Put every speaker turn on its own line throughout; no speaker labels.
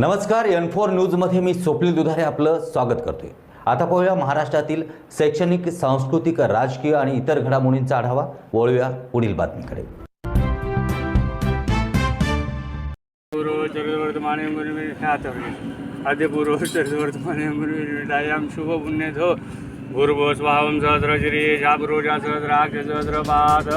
नमस्कार N four न्यूजमध्ये मी स्वप्नील दुधारे आपलं स्वागत करतोय. आता पाहूया महाराष्ट्रातील शैक्षणिक सांस्कृतिक राजकीय आणि इतर घडामोडींचा आढावा. वळूया पुढील बातमीकडे.
मुनिडायां शुभ पुण्यधो. भूर्भो स्वाहं सहस्रशिरी शापुरोजा सहस्राक्ष सहस्रपाद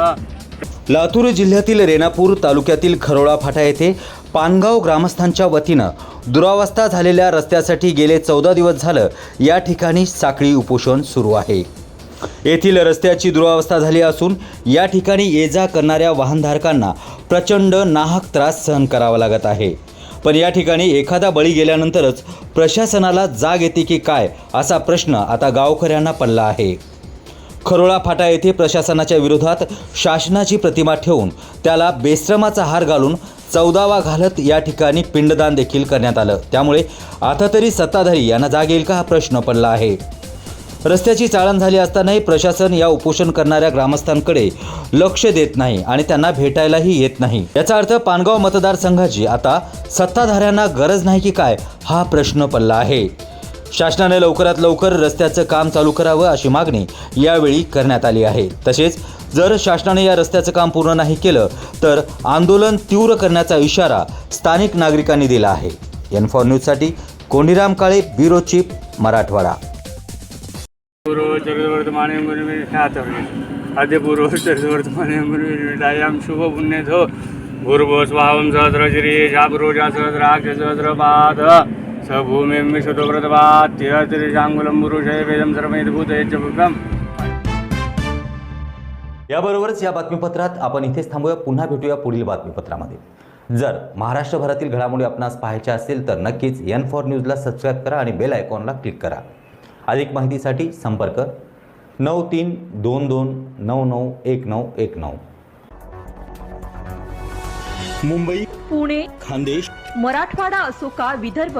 लातूर जिल्ह्यातील रेणापूर तालुक्यातील खरोळा फाटा येथे पानगाव ग्रामस्थांच्या वतीनं दुरावस्था झालेल्या रस्त्यासाठी गेले चौदा दिवस झालं या ठिकाणी साखळी उपोषण सुरू आहे. येथील रस्त्याची दुरावस्था झाली असून या ठिकाणी ये जा करणाऱ्या वाहनधारकांना प्रचंड नाहक त्रास सहन करावा लागत आहे. पण या ठिकाणी एखादा बळी गेल्यानंतरच प्रशासनाला जाग येते की काय असा प्रश्न आता गावकऱ्यांना पडला आहे. खरोळा फाटा येथे प्रशासनाच्या विरोधात शासनाची प्रतिमा ठेवून त्याला बेश्रमाचा हार घालून चौदावा घालत या ठिकाणी पिंडदान देखील करण्यात आलं. त्यामुळे आता तरी सत्ताधारी यांना जाग येईल का हा प्रश्न पडला आहे. रस्त्याची चाळण झाली असतानाही प्रशासन या उपोषण करणाऱ्या ग्रामस्थांकडे लक्ष देत नाही आणि त्यांना भेटायलाही येत नाही. याचा अर्थ पानगाव मतदारसंघाची आता सत्ताधाऱ्यांना गरज नाही की काय हा प्रश्न पडला आहे. शासनाने लवकरात लवकर रस्त्याचं काम चालू करावं अशी मागणी यावेळी करण्यात आली आहे. तसेच जर शासनाने या रस्त्याचं काम पूर्ण नाही केलं तर आंदोलन तीव्र करण्याचा इशारा स्थानिक नागरिकांनी दिला आहे. एन फॉर न्यूजसाठी कोंडीराम काळे ब्युरो चीफ मराठवाडा.
पूर्व चरितवर्तमाने मुनिख्यातव्ये शुभ पूर्व चरितवर्तमाने मुनिडायां शुभ पुण्यधो भूर्भो स्वाहं सहस्रशिरी शापुरोजा सहस्राक्ष सहस्रपाद स भूमिं विशुतव्रतवात्य त्रिशाङ्गुलं पुरुषे वेदं सर्वैर्भूतये च भुक्तम्
याबरोबरच या बातमीपत्रात आपण इथेच थांबूया. पुन्हा भेटूया पुढील बातमीपत्रामध्ये. जर महाराष्ट्रभरातील घडामोडी आपणास पाहायच्या असेल तर नक्कीच एन फॉर न्यूजला सबस्क्राईब करा आणि बेल आयकॉनला क्लिक करा. अधिक माहितीसाठी संपर्क नऊ तीन दोन दोन नऊ नऊ एक नऊ एक नऊ.
मुंबई
पुणे
खानदेश
मराठवाडा असो का विदर्भ